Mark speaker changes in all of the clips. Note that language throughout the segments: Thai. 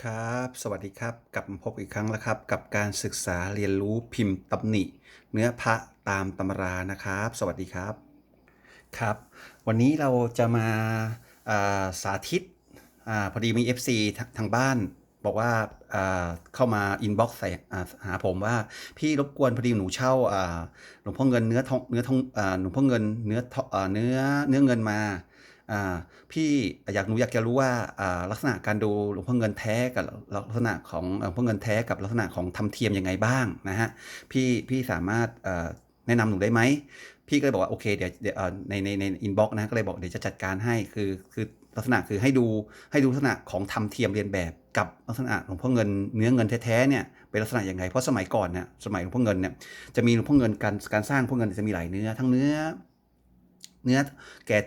Speaker 1: ครับ สวัสดีครับ กลับมาพบอีกครั้งแล้วครับ กับการศึกษาเรียนรู้พิมพ์ตำหนิ เนื้อพระตามตำรานะครับ สวัสดีครับ ครับ วันนี้เราจะมาอาสาธิตอาพอดีมี FC ททางบ้าน บอกว่าอ่าเข้ามาอินบ็อกซ์ใส่หาผมว่าพี่รบกวนพอดีหนูเช่าอ่าหลวงพ่อเงินเนื้อทองเนื้อทองอ่าหลวงพ่อเงินเนื้อเนื้อเนื้อเงินมาา พี่อยากหนูอยากจะรู้ว่าลักษณะการดูหลวงพ่อเงินแท้กับลักษณะของหลวงพ่อเงินแท้กับลักษณะของทำเทียมยังไงบ้างนะฮะพี่พี่สามารถแนะนำหนูได้ไหมพี่ก็เลยบอกว่าโอเคเดี๋ยวในในในอินบ็อกซ์นะก็เลยบอกเดี๋ยวจะจัดการให้คือคือลักษณะคือให้ดูให้ดูลักษณะของทำเทียมเรียนแบบกับลักษณะหลวงพ่อเงินเนื้อเงินแท้ๆเนี่ยเป็นลักษณะยังไงเพราะสมัยก่อนเนี่ยสมัยหลวงพ่อเงินเนี่ยจะมีหลวงพ่อเงินการการสร้างหลวงพ่อเงินจะมีหลายเนื้อทั้งเนื้อ เนื้อแก่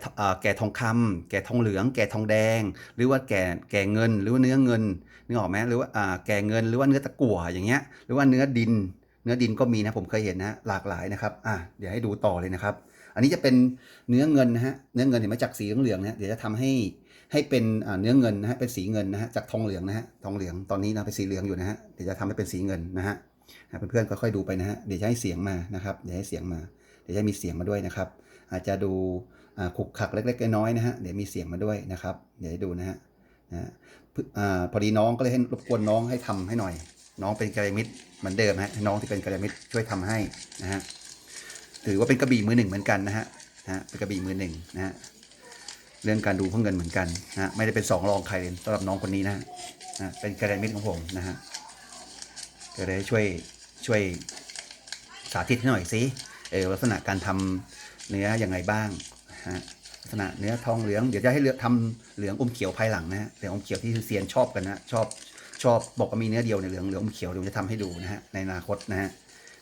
Speaker 1: แก่ทองคำแก่ทองเหลือง แก่ทองแดง หรือว่าแก่แก่เงิน หรือว่าเนื้อเงินนึกออกไหมหรือว่าแก่เงินหรือว่าเนื้อตะกั่วอย่างเงี้ยหรือว่าเนื้อดิน เนื้อดินก็มีนะผมเคยเห็นนะหลากหลายนะครับอะเดี๋ยวให้ดูต่อเลยนะครับ อันนี้จะเป็นเนื้อเงินนะฮะเนื้อเงินเห็นไหมจากสีเหลืองๆนะเดี๋ยวจะทำให้ให้เป็นเนื้อเงินนะฮะเป็นสีเงินนะฮะจากทองเหลืองนะฮะทองเหลืองตอนนี้นะเป็นสีเหลืองอยู่นะฮะเดี๋ยวจะทำให้เป็นสีเงินนะฮะอะเพื่อนๆค่อยๆดูไปนะฮะเดี๋ยวจะให้เสียงมานะครับเดี๋ยวให้เสียงมา เดี๋ยวจะมีเสียงมาด้วยนะครับ อาจจะดูขุกขลักเล็กๆน้อยๆนะฮะเดี๋ยวมีเสียงมาด้วยนะครับ เดี๋ยวดูนะฮะนะฮะพึอ่าพอดีน้องก็เลยให้รบกวนน้องให้ทำให้หน่อย น้องเป็นกัลยาณมิตรเหมือนเดิมฮะน้องที่เป็นกัลยาณมิตรช่วยทำให้นะฮะถือว่าเป็นกระบี่มือหนึ่งเหมือนกันนะฮะนะเป็นกระบี่มือหนึ่งนะฮะเรื่องการดูเพ่อเงินเหมือนกันนะฮะไม่ได้เป็นสองรองใครเลยสำหรับน้องคนนี้นะฮะนะเป็นกัลยาณมิตรของผมนะฮะก็เลยช่วยช่วยสาธิตให้หน่อยสิเออลักษณะการทำ เนื้อยังไงบ้างฮะลักษณะเนื้อทองเหลืองเดี๋ยวจะให้เลือกทำเหลืองอมเขียวภายหลังนะฮะเหลืองอมเขียวที่เซียนชอบกันนะชอบชอบบอกว่ามีเนื้อเดียวในเหลืองเหลืองอมเขียวเดี๋ยวจะทำให้ดูนะฮะในอนาคตนะฮะ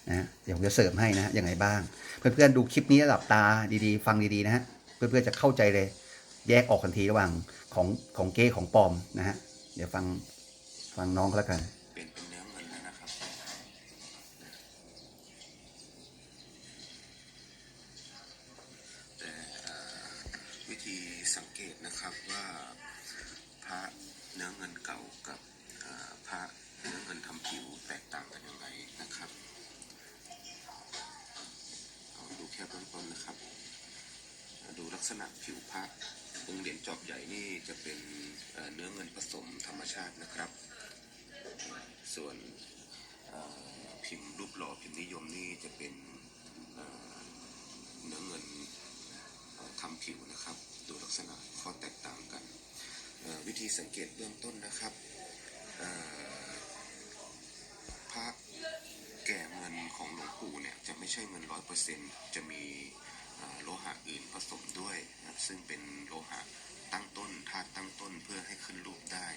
Speaker 1: นะฮะเดี๋ยวผมจะเสริมให้นะฮะยังไงบ้าง เพื่อนๆดูคลิปนี้หลับตาดีๆ ฟังดีๆนะฮะเพื่อนๆจะเข้าใจเลย แยกออกทันทีระหว่างของของเก้ของปลอมนะฮะเดี๋ยวฟังฟังน้องเขาแล้วกัน
Speaker 2: เป็นเป็นเนื้อเงินแล้วนะครับ แต่เอ่อวิธี สังเกตนะครับว่าพระเนื้อเงินเก่ากับพระเนื้อเงินทำผิวแตกต่างกันยังไงนะครับเอาดูแค่เบื้องต้นนะครับ ดูลักษณะผิวพระองค์เหรียญจอบใหญ่นี่จะเป็นเนื้อเงินผสมธรรมชาตินะครับ ส่วนพิมพ์รูปหล่อพิมพ์นิยมนี่จะเป็นเนื้อเงินทำผิวนะครับ ดูลักษณะข้อแตกต่างกัน วิธีสังเกตเบื้องต้นนะครับพระแก่เงินของหลวงปู่เนี่ยจะไม่ใช่เงินร้อยเปอร์เซ็นต์จะมีโลหะอื่นผสมด้วยนะซึ่งเป็นโลหะตั้งต้นธาตุตั้งต้นเพื่อให้ขึ้นรูปได้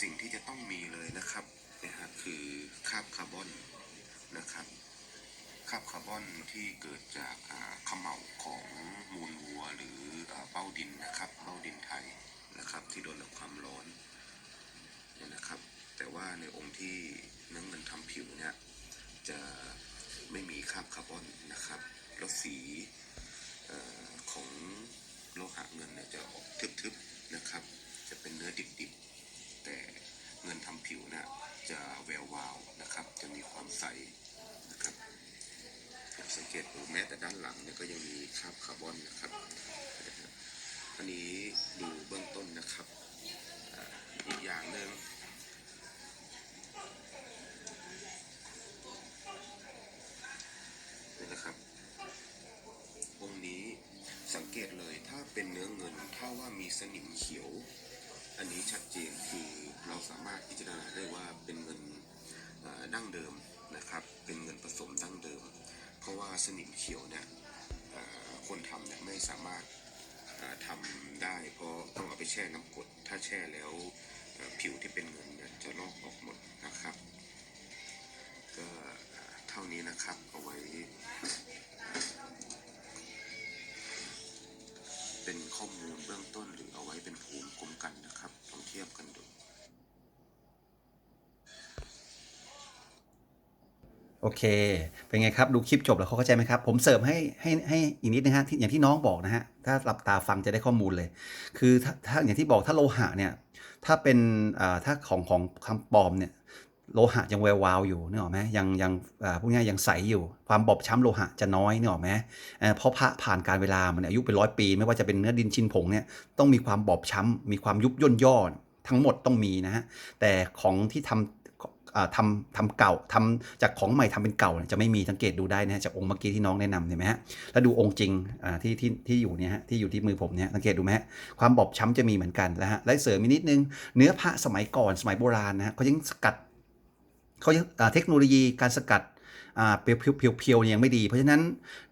Speaker 2: สิ่งที่จะต้องมีเลยนะครับนะฮะคือคาบคาร์บอนนะครับ คราบคาร์บอนที่เกิดจากอ่าเขม่าของมูลวัวหรือเบ้าดินนะครับเบ้าดินไทยนะครับ ที่โดนกับความร้อนเนี่ยนะครับ แต่ว่าในองค์ที่เนื้อเงินทำผิวเนี่ยจะไม่มีคราบคาร์บอนนะครับแล้วสีอของโลหะเงินเนี่ยจะออกทึบๆนะครับ จะเป็นเนื้อดิบๆแต่เงินทำผิวนะจะแวววาวนะครับ จะมีความใส สังเกตดูแม้แต่ด้านหลังเนี่ยก็ยังมีคราบคาร์บอนนะครับอันนี้ดูเบื้องต้นนะครับอีกอย่างหนึ่งนี่นะครับองค์นี้สังเกตเลยถ้าเป็นเนื้อเงินถ้าว่ามีสนิมเขียว อันนี้ชัดเจนคือเราสามารถพิจารณาได้ว่าเป็นเงินดั้งเดิมนะครับ เป็นเงินผสมดั้งเดิม ราะว่าสนิมเขียวเนี่ยคนทำเนี่ยไม่สามารถทำได้ เพราะต้องเอาไปแช่น้ำกรดถ้าแช่แล้วผิวที่เป็นเงินเนี่ยจะลอกออกหมดนะครับ ก็เท่านี้นะครับเอาไว้ เป็นข้อมูลเบื้องต้นหรือเอาไว้เป็นภูมิคุ้มกันนะครับลองเทียบกันดู
Speaker 1: โอเค เป็นไงครับ ดูคลิปจบแล้วเขาเข้าใจไหมครับ ผมเสริมให้ให้ให้อีกนิดนะฮะที่อย่างที่น้องบอกนะฮะ ถ้าหลับตาฟังจะได้ข้อมูลเลย คือถ้าถ้าอย่างที่บอกถ้าโลหะเนี่ย ถ้าเป็นอ่าถ้าของของคำปลอมเนี่ย โลหะยังแวววาวอยู่นึกออกไหมยังยังอ่าพวกนี้ยังใสอยู่ ความบอบช้ำโลหะจะน้อยนึกออกไหมเพราะพระผ่านการเวลามันอายุเป็นร้อยปี ไม่ว่าจะเป็นเนื้อดินชินผงเนี่ย ต้องมีความบอบช้ำมีความยุบย่นย่อทั้งหมดต้องมีนะฮะ แต่ของที่ทำอ่า ทำทำเก่าทำจากของใหม่ทำเป็นเก่าจะไม่มีสังเกตดูได้นะฮะจากองค์เมื่อกี้ที่น้องแนะนำเห็นไหมฮะแล้วดูองค์จริงที่ที่ที่อยู่เนี่ยฮะที่อยู่ที่มือผมเนี่ยสังเกตดูไหมฮะความบอบช้ำจะมีเหมือนกันนะฮะและเสริมอีกนิดนึงเนื้อพระสมัยก่อนสมัยโบราณนะฮะเขายังสกัดเขายังเทคโนโลยีการสกัดเพียวเพียวเพียวเพียวเนี่ยยังไม่ดี เพราะฉะนั้น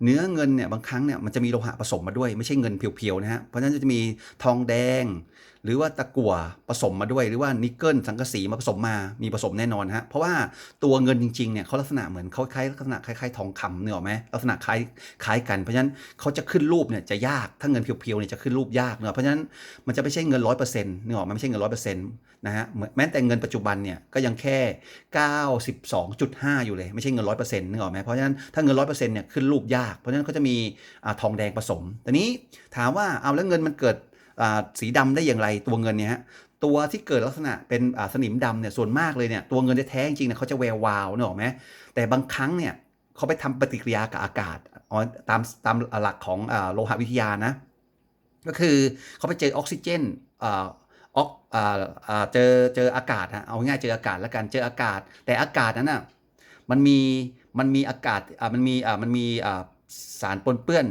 Speaker 1: เนื้อเงินเนี่ยบางครั้งเนี่ยมันจะมีโลหะผสมมาด้วยไม่ใช่เงินเพียวๆนะฮะเพราะฉะนั้นจะมีทองแดง หรือว่าตะกั่วผสมมาด้วยหรือว่านิกเกิลสังกะสีมาผสมมามีผสมแน่นอนฮะเพราะว่าตัวเงินจริงๆเนี่ยเขาลักษณะเหมือนเขาคล้ายลักษณะคล้ายๆทองคำเนกอไหมลักษณะคล้ายคล้ายกันเพราะฉะนั้นเขาจะขึ้นรูปเนี่ยจะยากถ้าเงินเพียวๆเนี่ยจะขึ้นรูปยากเนอะเพราะฉะนั้นมันจะไม่ใช่เงินร้อยเปอร์เซ็นต์เนกอมันไม่ใช่เงินร้อยเปอร์เซ็นต์นะฮะแม้แต่เงินปัจจุบันเนี่ยก็ยังแค่ 92.5 อยู่เลยไม่ใช่เงินร้อยเปอร์เซ็นต์เนึกออไหมเพราะฉะนั้นถ้าเงินร้อยเปอร์เซ็นต์เนี่ยขึ้นรูปยาก เพราะฉะนั้นเขาจะมีอ่าทองแดงผสมแต่นี้ถามว่าเอาแล้วเงินมันเกิด สีดำได้อย่างไรตัวเงินเนี่ยฮะตัวที่เกิดลักษณะเป็นสนิมดำเนี่ยส่วนมากเลยเนี่ยตัวเงินแท้จริงๆเนี่ยเขาจะแวววาวเนอะไหมแต่บางครั้งเนี่ยเขาไปทำปฏิกิริยากับอากาศอ๋อตามตามหลักของโลหะวิทยานะ ก็คือเขาไปเจอออกซิเจนออกเจอเจออากาศฮะเอาง่ายเจออากาศแล้วกันเจออากาศ แต่อากาศนั้นน่ะมันมีมันมีอากาศมันมีมันมีสารปนเปื้อน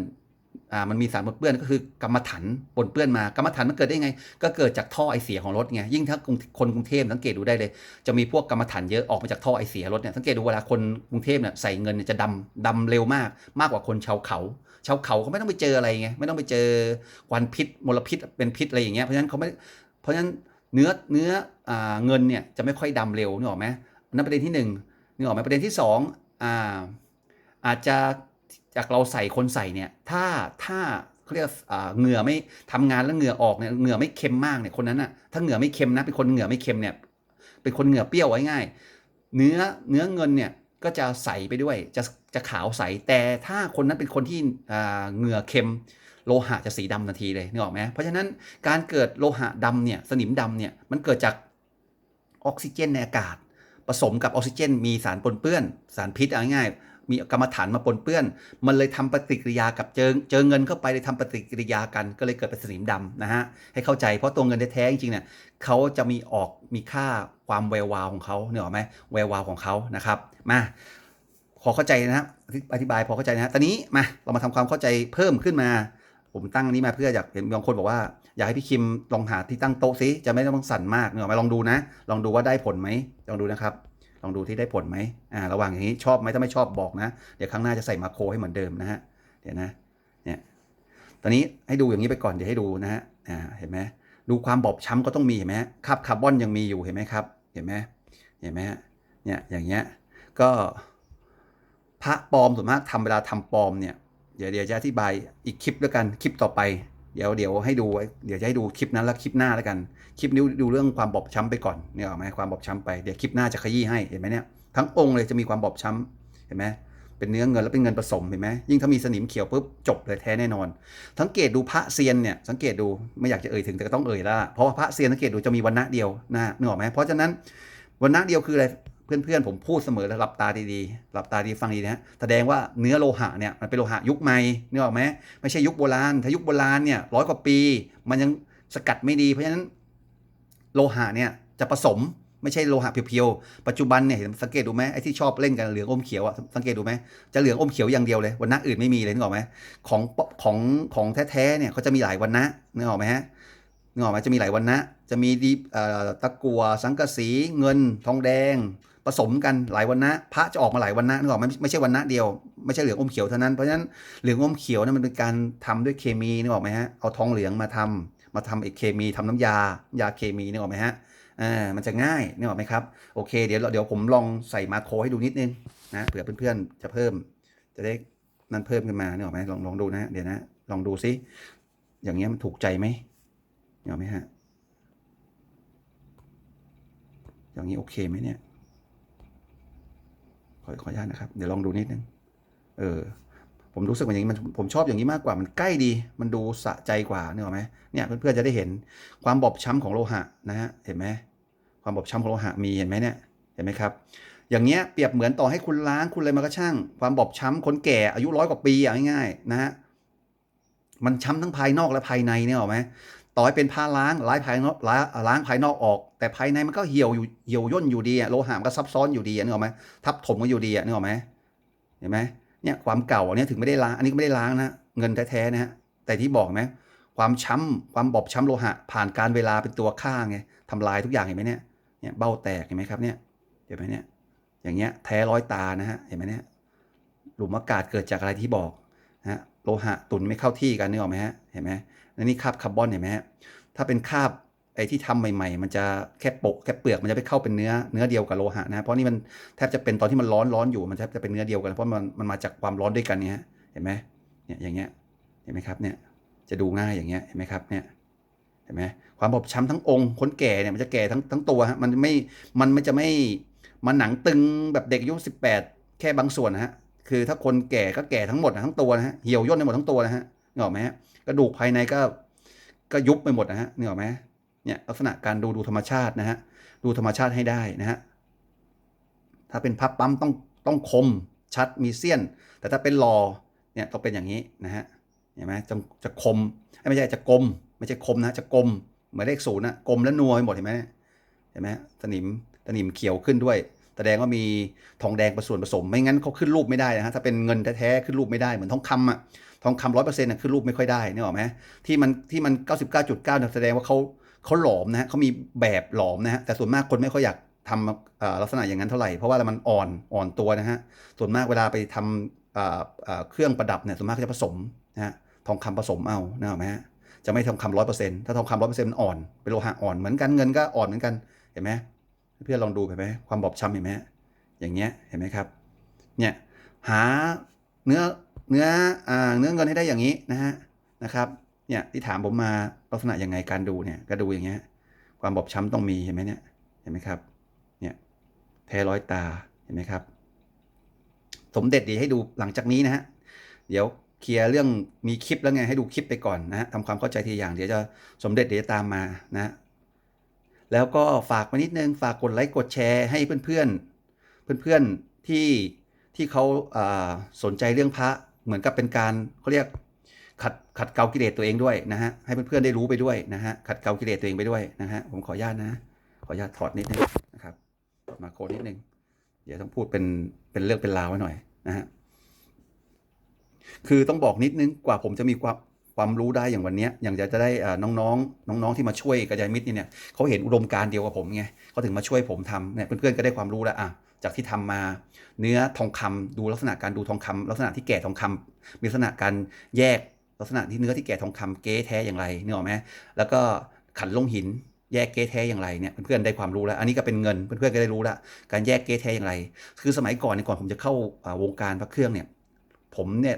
Speaker 1: อ่ามันมีสารปนเปื้อนก็คือกรรมฐานปนเปื้อนมากรรมฐานมันเกิดได้ไง ก็เกิดจากท่อไอเสียของรถไงยิ่งถ้าคนกรุงเทพสังเกตดูได้เลย จะมีพวกกรรมฐานเยอะออกมาจากท่อไอเสียรถเนี่ยสังเกตดูเวลาคนกรุงเทพเนี่ยใส่เงินเนี่ยจะดำดำเร็วมาก มากกว่าคนชาวเขา ชาวเขาเขาไม่ต้องไปเจออะไรไงไม่ต้องไปเจอควันพิษมลพิษเป็นพิษอะไรอย่างเงี้ยเพราะฉะนั้นเขาไม่เพราะฉะนั้นเนื้อเนื้ออ่าเงินเนี่ยจะไม่ค่อยดำเร็วนึกออกไหมนั่นประเด็นที่หนึ่งนึกออกไหมประเด็นที่สองอ่าอาจจะ จากเราใส่คนใส่เนี่ยถ้าถ้าเขาเรียกเหงื่อไม่ทำงานแล้วเหงื่อออกเนี่ยเหงื่อไม่เค็มมากเนี่ยคนนั้นอะถ้าเหงื่อไม่เค็มนะเป็นคนเหงื่อไม่เค็มเนี่ยเป็นคนเหงื่อเปรี้ยวไว้ง่าย เนื้อเนื้อเงินเนี่ยก็จะใสไปด้วยจะจะขาวใสแต่ถ้าคนนั้นเป็นคนที่เหงื่อเค็มโลหะจะสีดำทันทีเลยนึกออกไหมเพราะฉะนั้นการเกิดโลหะดำเนี่ยสนิมดำเนี่ยมันเกิดจากออกซิเจนในอากาศ ผสมกับออกซิเจน มีสารปนเปื้อน สารพิษเอาง่าย มีกรรมฐานมาปนเปื้อน มันเลยทำปฏิกิริยากับเจอเจอเงินเข้าไปเลยทำปฏิกิริยากันก็เลยเกิดเป็นสนิมดำนะฮะให้เข้าใจเพราะตัวเงินแท้จริงๆเนี่ยเขาจะมีออกมีค่าความแวววาวของเขาเนี่ยหรอไหมแวววาวของเขานะครับมาพอเข้าใจนะครับอธิบายพอเข้าใจนะฮะตอนนี้มาเรามาทำความเข้าใจเพิ่มขึ้นมาผมตั้งอันนี้มาเพื่ออยากเห็นบางคนบอกว่าอยากให้พี่คิมลองหาที่ตั้งโต๊ะซิจะไม่ต้องสั่นมากเนกอะไหมลองดูนะ ลองดูว่าได้ผลไหมลองดูนะครับ ลองดูที่ได้ผลไหมอ่าระหว่างอย่างนี้ชอบไหมถ้าไม่ชอบบอกนะ เดี๋ยวครั้งหน้าจะใส่มาโคให้เหมือนเดิมนะฮะเดี๋ยวนะเนี่ยตอนนี้ให้ดูอย่างนี้ไปก่อนเดี๋ยวให้ดูนะฮะอ่าเห็นไหมดูความบอบช้ำก็ต้องมีเห็นไหมคราบคาร์บอนยังมีอยู่เห็นไหมครับเห็นไหมเห็นไหมฮะเนี่ยอย่างเงี้ยก็พระปลอมส่วนมากทำเวลาทำปลอมเนี่ยเดี๋ยวเดี๋ยวจะอธิบายอีกคลิปแล้วกันคลิปต่อไป เดี๋ยวเดี๋ยวให้ดูเดี๋ยวจะให้ดูคลิปนั้นแล้วคลิปหน้าแล้วกัน คลิปนี้ดูเรื่องความบอบช้ำไปก่อนเนี่ยเอไหมความบอบช้ำไปเดี๋ยวคลิปหน้าจะขยี้ให้เห็นไหมเนี่ยทั้งองค์เลยจะมีความบอบช้ำเห็นไหมเป็นเนื้อเงินแล้วเป็นเงินผสมเห็นไหมยิ่งถ้ามีสนิมเขียวปุ๊บจบเลยแท้แน่นอน สังเกตดูพระเซียนเนี่ยสังเกตดูไม่อยากจะเอ่ยถึงแต่ก็ต้องเอ่ยแล้วล่ะเพราะว่าพระเซียนสังเกตดูจะมีวันณะเดียวนะนึกออกไหมเพราะฉะนั้นวันณะเดียวคืออะไร เพื่อนๆผมพูดเสมอแล้วหลับตาดีๆหลับตาดีฟังดีนะฮะแสดงว่าเนื้อโลหะเนี่ยมันเป็นโลหะยุคใหม่นึกออกไหมไม่ใช่ยุคโบราณ ถ้ายุคโบราณเนี่ยร้อยกว่าปี มันยังสกัดไม่ดีเพราะฉะนั้นโลหะเนี่ยจะผสมไม่ใช่โลหะเพียวๆปัจจุบันเนี่ยเห็นสังเกตดูไหมไอ้ที่ชอบเล่นกันเหลืองอมเขียวอะสังเกตดูไหมจะเหลืองอมเขียวอย่างเดียวเลยวันน้าอื่นไม่มีเลยนึกออกไหมของของของแท้ๆเนี่ยเขาจะมีหลายวันนะนึกออกไหมฮะนึกออกไหมจะมีหลายวันนะจะมีดีตะกัวสังกะสีเงิน ทองแดง ผสมกันหลายวันนะพระจะออกมาหลายวันนะนึกออกไหมไม่ไม่ใช่วันนะเดียว ไม่ใช่เหลืองอมเขียวเท่านั้นเพราะฉะนั้นเหลืองอมเขียวนั้นมันเป็นการทำด้วยเคมีนึกออกไหมฮะเอาทองเหลืองมาทำมาทำเอกเคมีทำน้ำยา ยาเคมีนึกออกไหมฮะอ่ามันจะง่ายนึกออกไหมครับโอเคเดี๋ยวเราเดี๋ยวผมลองใส่มาโครให้ดูนิดนึงนะเผื่อเพื่อนๆจะเพิ่ม จะได้นั่นเพิ่มขึ้นมานึกออกไหมลองลองดูนะเดี๋ยวนะลองดูซิอย่างเงี้ยมันถูกใจไหมนึกออกไหมฮะอย่างนี้โอเคไหมเนี่ย ขอขออนุญาตนะครับ เดี๋ยวลองดูนิดนึง เออ ผมรู้สึกว่าอย่างนี้มันผมชอบอย่างนี้มากกว่า มันใกล้ดี มันดูสะใจกว่าเนี่ยหรอไหมเนี่ยเพื่อนๆจะได้เห็นความบอบช้ำของโลหะนะฮะ เห็นไหมความบอบช้ำของโลหะมีเห็นไหมเนี่ย เห็นไหมครับ อย่างเงี้ยเปรียบเหมือนต่อให้คุณล้างคุณอะไรมาก็ช่าง ความบอบช้ำคนแก่อายุร้อยกว่าปีเอาง่ายๆนะฮะ มันช้ำทั้งภายนอกและภายในเนี่ยหรอไหม ต่อให้เป็นผ้าล้างล้างภายนอกล้างล้างภายนอกออก แต่ภายในมันก็เหี่ยวอยู่เหี่ยวย่นอยู่ดีอะโลหะมันก็ซับซ้อนอยู่ดีอะนึกออกไหมทับถมกันอยู่ดีอะนึกออกไหมเห็นไหมเนี่ยความเก่าอันเนี้ยถึงไม่ได้ล้างอันนี้ก็ไม่ได้ล้างนะเงินแท้ๆนะฮะแต่ที่บอกไหมความช้ำความบอบช้ำโลหะ ผ่านการเวลาเป็นตัวฆ่าไงทำลายทุกอย่างเห็นไหมเนี่ยเนี่ยเบ้าแตกเห็นไหมครับเนี่ยเห็นไหมเนี่ยอย่างเงี้ยแท้ร้อยตานะฮะเห็นไหมเนี่ยหลุมอากาศเกิดจากอะไรที่บอกนะฮะโลหะตุนไม่เข้าที่กันนึกออกไหมฮะเห็นไหม แล้วนี่คาบคาร์บอนเห็นไหมฮะถ้าเป็นคาบไอ้ที่ทำใหม่ ๆ มันจะแค่ปกแค่เปลือกมันจะไปเข้าเป็นเนื้อเนื้อเดียวกับโลหะนะ เพราะนี่มันแทบจะเป็นตอนที่มันร้อนร้อนอยู่มันแทบจะเป็นเนื้อเดียวกันเพราะมันมันมาจากความร้อนด้วยกันเนี่ยฮะเห็นไหมเนี่ยอย่างเงี้ยเห็นไหมครับเนี่ยจะดูง่ายอย่างเงี้ยเห็นไหมครับเนี่ยเห็นไหมความบอบช้ำทั้งองค์คนแก่เนี่ยมันจะแก่ทั้งทั้งตัวฮะมันไม่มันไม่จะไม่มันหนังตึงแบบเด็กอายุสิบแปดแค่บางส่วนนะฮะคือถ้าคนแก่ก็แก่ทั้งหมดนะทั้งตัวนะฮะเหี่ยวย่นไปหมดทั้งตัวนะฮะนึกออกไหมฮะ กระดูกภายในก็ก็ยุบไปหมดนะฮะนึกออไหมเนี่ยลักษณะการดูดูธรรมชาตินะฮะดูธรรมชาติให้ได้นะฮะถ้าเป็นพับปั๊มต้องต้องคมชัดมีเสี้ยน แต่ถ้าเป็นรอเนี่ยต้องเป็นอย่างนี้นะฮะเห็นไหมจะจะคมไม่ใช่จะกลม ไม่ใช่คมนะจะกลมเหมือนเลขศูนย์นะกลมแล้วนัวไปหมดเห็นไหมเห็นไหมสนิมสนิมเขียวขึ้นด้วยแสดงว่ามีทองแดงผสมผสม ไม่งั้นเขาขึ้นรูปไม่ได้นะฮะ ถ้าเป็นเงินแท้ๆขึ้นรูปไม่ได้เหมือนทองคำอะ ทองคำร้อยเปอร์เซ็นต์ขึ้นรูปไม่ค่อยได้นี่หรอไหมที่มันที่มันเก้าสิบเก้าจุดเก้าแสดงว่าเขาเขาหลอมนะฮะเขามีแบบหลอมนะฮะแต่ส่วนมากคนไม่ค่อยอยากทำลักษณะอย่างนั้นเท่าไหร่เพราะว่ามันอ่อนอ่อนตัวนะฮะส่วนมากเวลาไปทำเครื่องประดับเนี่ยส่วนมากจะผสมนะฮะทองคำผสมเอานะหรอไหมฮะจะไม่ทองคำร้อยเปอร์เซ็นต์ถ้าทองคำร้อยเปอร์เซ็นต์มันอ่อนเป็นโลหะอ่อนเหมือนกันเงินก็อ่อนเหมือนกันเห็นไหมเพื่อนลองดูเห็นไหมความบอบช้ำเห็นไหมอย่างเงี้ยเห็นไหมครับเนี่ยหาเนื้อ เนื้ออเนื้อเงินให้ได้อย่างนี้นะฮะนะครับเนี่ยที่ถามผมมาลักษณะยังไงการดูเนี่ยก็ดูอย่างเงี้ยความบอบช้ำต้องมีเห็นไหมเนี่ยเห็นไหมครับเนี่ยแท้ร้อยตาเห็นไหมครับ สมเด็จดีให้ดูหลังจากนี้นะฮะเดี๋ยวเคลียร์เรื่องมีคลิปแล้วไงให้ดูคลิปไปก่อนนะฮะทำความเข้าใจทีอย่างเดี๋ยวจะสมเด็จเดี๋ยวตามมานะฮะแล้วก็ฝากมานิดนึงฝากกดไลค์กดแชร์ให้เพื่อนๆเพื่อนๆที่ที่เขาสนใจเรื่องพระ เหมือนกับเป็นการเขาเรียกขัดขัดเกลากิเลสตัวเองด้วยนะฮะให้เพื่อนๆได้รู้ไปด้วยนะฮะขัดเกลากิเลสตัวเองไปด้วยนะฮะผมขออนุญาตนะ ขออนุญาตถอดนิดนึงนะครับ มาโคนิดนึงเดี๋ยวต้องพูดเป็นเป็นเรื่องเป็นราวไว้หน่อยนะฮะคือต้องบอกนิดนึงกว่าผมจะมีความความรู้ได้อย่างวันนี้อย่างจะจะได้อ่าน้องๆ น้องๆที่มาช่วยกระจายมิตรเนี่ยเขาเห็นอุดมการเดียวกับผมไงเขาถึงมาช่วยผมทำเนี่ยเพื่อนๆก็ได้ความรู้แล้วอะ จากที่ทำมา เนื้อทองคำดูลักษณะการดูทองคำลักษณะที่แก่ทองคำมีลักษณะการแยกลักษณะที่เนื้อที่แก่ทองคำเก๊แท้อย่างไรนึกออกไหมแล้วก็ขันลงหินแยกเก๊แท้อย่างไรเนี่ยเพื่อนๆได้ความรู้แล้ว อันนี้ก็เป็นเงินเพื่อนๆก็ได้รู้แล้วการแยกเก๊แท้อย่างไร คือสมัยก่อนเนี่ยก่อนผมจะเข้าวงการพระเครื่องเนี่ยผมเนี่ย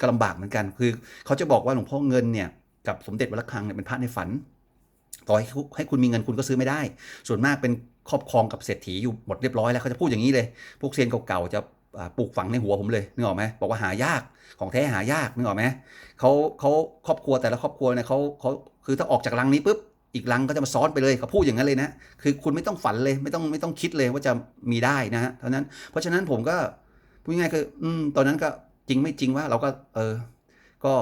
Speaker 1: ก็ลำบากเหมือนกัน คือเขาจะบอกว่าหลวงพ่อเงินเนี่ยกับสมเด็จวัดระฆังเนี่ยเป็นพระในฝันต่อให้ให้คุณมีเงินคุณก็ซื้อไม่ได้ ส่วนมากเป็น ครอบครองกับเศรษฐีอยู่หมดเรียบร้อยแล้วเขาจะพูดอย่างนี้เลย พวกเซียนเก่าๆจะปลูกฝังในหัวผมเลยนึกออกไหมบอกว่าหายากของแท้หายากนึกออกไหมเขาเขาครอบครัวแต่ละครอบครัวเนี่ยเขาเขาคือถ้าออกจากรังนี้ปุ๊บอีกรังก็จะมาซ้อนไปเลยเขาพูดอย่างนั้นเลยนะคือคุณไม่ต้องฝันเลยไม่ต้องไม่ต้องคิดเลยว่าจะมีได้นะฮะเท่านั้นเพราะฉะนั้นผมก็พูดง่ายคืออืมตอนนั้นก็จริงไม่จริงว่าเราก็เออก็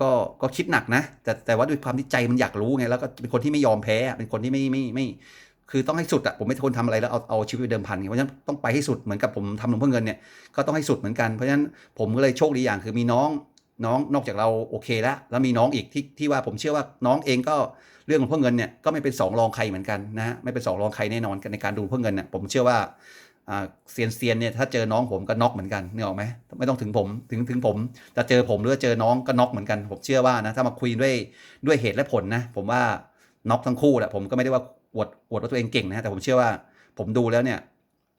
Speaker 1: ก็ก็คิดหนักนะ แต่แต่ว่าด้วยความที่ใจมันอยากรู้ไงแล้วก็เป็นคนที่ไม่ยอมแพ้เป็นคนที่ไม่ไม่ไม่ คือต้องให้สุดอะผมไม่ทนทำอะไรแล้วเอาเอาชีวิตไปเดิมพันเพราะฉะนั้นต้องไปให้สุดเหมือนกับผมทำหลวงพ่อเงินเนี่ยก็ต้องให้สุดเหมือนกันเพราะฉะนั้นผมก็เลยโชคดีอย่างคือมีน้องน้องนอกจากเราโอเคแล้วแล้วมีน้องอีกที่ที่ว่าผมเชื่อว่าน้องเองก็เรื่องของพ่อเงินเนี่ยก็ไม่เป็นสองรองใครเหมือนกันนะฮะไม่เป็นสองรองใครแน่นอนในการดูพ่อเงินเนี่ยผมเชื่อว่าเซียนเซียนเนี่ยถ้าเจอน้องผมก็น็อกเหมือนกันนึกออกไหมไม่ต้องถึงผมถึงถึงผมจะเจอผมหรือว่าเจอน้องก็น็อกเหมือนกันผมเชื่อว่านะถ้ามาคุยด้วยด้วยเหตุและผลนะผมว่าน็อกทั้งคู่แหละผมก็ไม่ได้ว่า อวดอวดว่าตัวเองเก่งนะฮะแต่ผมเชื่อว่าผมดูแล้วเนี่ย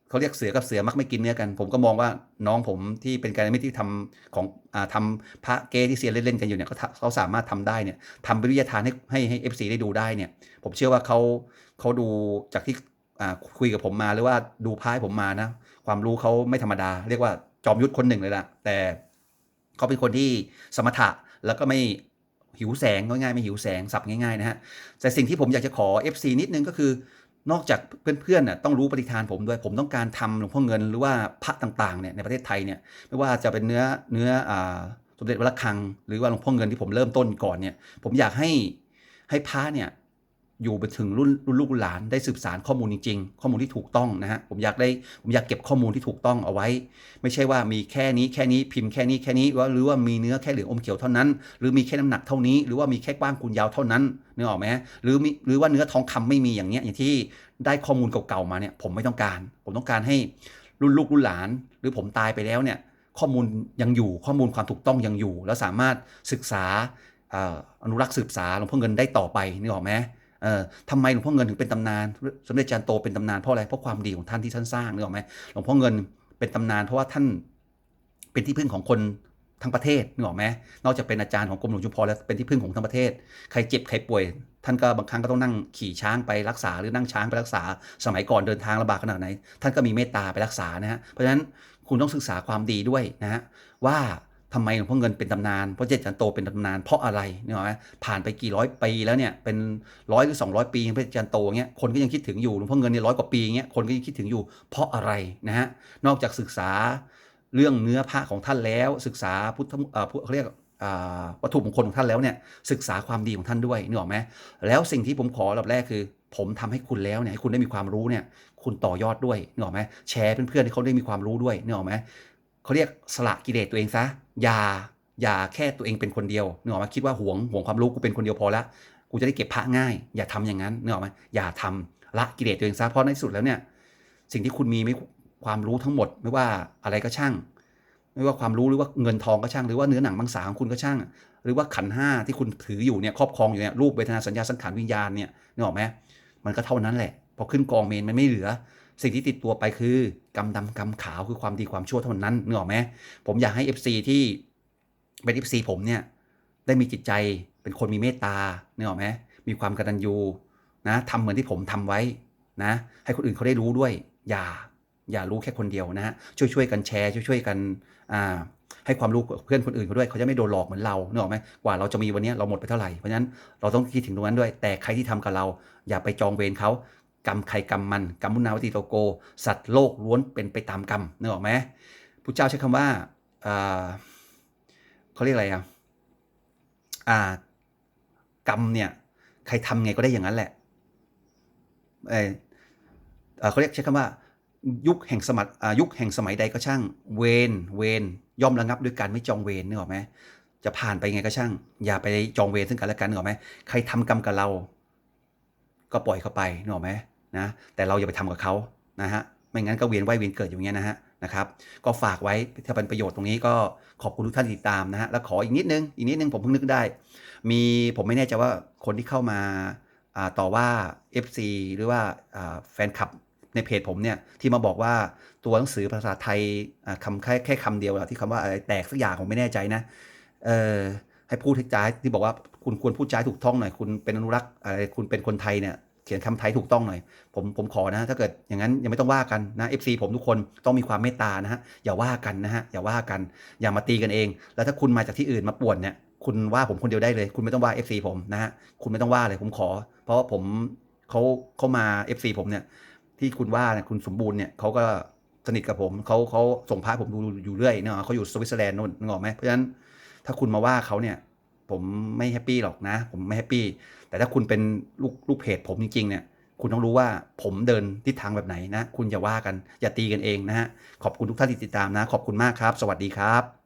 Speaker 1: เขาเรียกเสือกับเสือมักไม่กินเนื้อกัน ผมก็มองว่าน้องผมที่เป็นการมิตรที่ทำของอ่าทำพระเกที่เซียนเล่นๆกันอยู่เนี่ยเขาเขาสามารถทำได้เนี่ยทำเป็นวิทยาทานให้ให้ให้เอฟซีได้ดูได้เนี่ย ผมเชื่อว่าเขาเขาดูจากที่อ่าคุยกับผมมาหรือว่าดูพายผมมานะ ความรู้เขาไม่ธรรมดา เรียกว่าจอมยุทธคนหนึ่งเลยละแต่เขาเป็นคนที่สมถะแล้วก็ไม่ หิวแสงง่ายๆไม่หิวแสงสับง่ายๆนะฮะแต่สิ่งที่ผมอยากจะขอ FC นิดนึงก็คือนอกจากเพื่อนๆน่ะต้องรู้ปฏิทานผมด้วย ผมต้องการทำหลวงพ่อเงินหรือว่าพระต่างๆเนี่ยในประเทศไทยเนี่ยไม่ว่าจะเป็นเนื้อเนื้ออ่าสมเด็จวัลคัง หรือว่าหลวงพ่อเงินที่ผมเริ่มต้นก่อนเนี่ยผมอยากให้ให้พระเนี่ย อยู่ไปถึงรุ่นรุ่นลูกหลานได้สืบสารข้อมูลจริง ๆ ข้อมูลที่ถูกต้องนะฮะผมอยากได้ผมอยากเก็บข้อมูลที่ถูกต้องเอาไว้ ไม่ใช่ว่ามีแค่นี้แค่นี้พิมพ์แค่นี้แค่นี้ว่าหรือว่ามีเนื้อแค่เหลืองอมเขียวเท่านั้น หรือมีแค่น้ำหนักเท่านี้ หรือว่ามีแค่กว้างคูณยาวเท่านั้นนึกออกไหมหรือมีหรือว่าเนื้อทองคำไม่มีอย่างเงี้ยอย่างที่ได้ข้อมูลเก่าๆมาเนี่ยผมไม่ต้องการ ผมต้องการให้รุ่นลูกรุ่นหลาน หรือผมตายไปแล้วเนี่ยข้อมูลยังอยู่ข้อมูลความถูกต้องยังอยู่ แล้วสามารถศึกษาอนุรักษ์สืบสารหลวงพ่อเงินได้ต่อไปนึกออกไหม เอ่อทำไมหลวงพ่อเงินถึงเป็นตำนาน สมเด็จจารย์โตเป็นตำนานเพราะอะไรเพราะความดีของท่านที่ท่านสร้างนึกออกไหมหลวงพ่อเงินเป็นตำนานเพราะว่าท่านเป็นที่พึ่งของคนทั้งประเทศนึกออกไหมนอกจากเป็นอาจารย์ของกรมหลวงชุมพรแล้วเป็นที่พึ่งของทั้งประเทศ ใครเจ็บใครป่วย ท่านก็บางครั้งก็ต้องนั่งขี่ช้างไปรักษาหรือนั่งช้างไปรักษา สมัยก่อนเดินทางลำบากขนาดไหน ท่านก็มีเมตตาไปรักษานะฮะเพราะฉะนั้นคุณต้องศึกษาความดีด้วยนะฮะว่า ทำไมหลวงพ่อเงินเป็นตำนาน เพราะเจ็ดจันโตเป็นตำนาน เพราะอะไรเนี่ยหรอกไหมผ่านไปกี่ร้อยปีแล้วเนี่ยเป็นร้อยหรือ200 ปีพระจันโตเงี้ยคนก็ยังคิดถึงอยู่หลวงพ่อเงินเนี่ยร้อยกว่าปีเงี้ยคนก็ยังคิดถึงอยู่ เพราะอะไรนะฮะนอกจากศึกษาเรื่องเนื้อพระของท่านแล้ว ศึกษาพุทธเขาเรียกอ่าวัตถุมงคลของท่านแล้วเนี่ยศึกษาความดีของท่านด้วยนึกออกไหมแล้วสิ่งที่ผมขอลำแรกคือ ผมทำให้คุณแล้วเนี่ยให้คุณได้มีความรู้เนี่ยคุณต่อยอดด้วยนึกออกไหมแชร์เพื่อนๆให้เขาได้มีความรู้ด้วยนึกออกไหม เขาเรียกสละกิเลสตัวเองซะอย่าอย่าแค่ตัวเองเป็นคนเดียวเนึกอออกไหมคิดว่าหวงหวงความรู้กูเป็นคนเดียวพอละกูจะได้เก็บพระง่าย อย่าทำอย่างนั้นเนึกอออกไหมอย่าทำละกิเลสตัวเองซะเพราะในที่สุดแล้วเนี่ย สิ่งที่คุณมีไม่ความรู้ทั้งหมด ไม่ว่าอะไรก็ช่าง ไม่ว่าความรู้หรือว่าเงินทองก็ช่าง หรือว่าเนื้อหนังมังสาของคุณก็ช่าง หรือว่าขันห้าที่คุณถืออยู่เนี่ยครอบครองอยู่เนี่ยรูปเวทนาสัญญาสังขารวิญญาณเนี่ยนึกออกไหมมันก็เท่านั้นแหละพอขึ้นกองเมนมันไม่เหลือ สิ่งที่ติดตัวไปคือกรรมดำกรรมขาวคือความดีความชั่วเท่านั้นนึกออกไหมผมอยากให้ FC ที่เป็น FC ผมเนี่ยได้มีจิตใจเป็นคนมีเมตตานึกออกไหมมีความกตัญญูนะทำเหมือนที่ผมทำไว้นะ ให้คนอื่นเขาได้รู้ด้วย อย่าอย่ารู้แค่คนเดียวนะฮะช่วยช่วยๆกันแชร์ช่วยช่วยๆกันอ่าให้ความรู้เพื่อนคนอื่นเขาด้วยเขาจะไม่โดนหลอกเหมือนเราเนออไหมกว่าเราจะมีวันนี้เราหมดไปเท่าไหร่เพราะฉะนั้นเราต้องคิดถึงตรงนั้นด้วย แต่ใครที่ทำกับเรา อย่าไปจองเวรเขา กรรมใครกรรมมันกรรมมุนาวติโตโก สัตว์โลกล้วนเป็นไปตามกรรมนึกออกไหมพุทธเจ้าใช้คำว่าอ่าเขาเรียกอะไรอะอ่ากรรมเนี่ยใครทำไงก็ได้อย่างนั้นแหละเออเขาเรียกใช้คำว่ายุคแห่งสมัยยุคแห่งสมัยใดก็ช่างเวรเวรย่อมระงับด้วยการไม่จองเวรนึกออกไหมจะผ่านไปไงก็ช่าง อย่าไปจองเวรซึ่งกันและกันนึกออกไหมใครทำกรรมกับเรา ก็ปล่อยเขาไปนึกออกไหม นะแต่เราอย่าไปทำกับเขานะฮะไม่งั้นก็เวียนว่ายเวียนเกิดอย่างเงี้ยนะฮะนะครับก็ฝากไว้ถ้าเป็นประโยชน์ตรงนี้ก็ขอบคุณทุกท่านติดตามนะฮะแล้วขออีกนิดนึงอีกนิดนึงผมเพิ่งนึกได้ มีผมไม่แน่ใจว่าคนที่เข้ามาต่อว่า FC หรือว่าแฟนคลับในเพจผมเนี่ยที่มาบอกว่าตัวหนังสือภาษาไทยคำแค่แค่คำเดียวอะที่คำว่าอะไรแตกสักอย่างผมไม่แน่ใจนะเออให้พูดให้จ้ายที่บอกว่าคุณควรพูดจายถูกต้องหน่อยคุณเป็นอนุรักษ์อะไรคุณเป็นคนไทยเนี่ย เขียนคำไทยถูกต้องหน่อย ผมผมขอนะ ถ้าเกิดอย่างนั้นยังไม่ต้องว่ากันนะ FC ผมทุกคนต้องมีความเมตตานะฮะอย่าว่ากันนะฮะอย่าว่ากัน อย่ามาตีกันเอง แล้วถ้าคุณมาจากที่อื่นมาป่วนเนี่ยคุณว่าผมคนเดียวได้เลย คุณไม่ต้องว่า FC ผมนะฮะคุณไม่ต้องว่าเลยผมขอ เพราะว่าผมเขาเขามา FC ผมเนี่ย ที่คุณว่าเนี่ยคุณสมบูรณ์เนี่ยเขาก็สนิทกับผมเขาเขาส่งพาผมดูอยู่เรื่อยเนาะเขาอยู่สวิตเซอร์แลนด์นู่นนึกออกไหมเพราะฉะนั้นถ้าคุณมาว่าเขาเนี่ย ผมไม่แฮปปี้หรอกนะ ผมไม่แฮปปี้ แต่ถ้าคุณเป็นลูกลูกเพจผมจริงๆเนี่ยคุณต้องรู้ว่าผมเดินทิศทางแบบไหนนะ คุณอย่าว่ากัน อย่าตีกันเองนะฮะ ขอบคุณทุกท่านที่ติดตามนะ ขอบคุณมากครับ สวัสดีครับ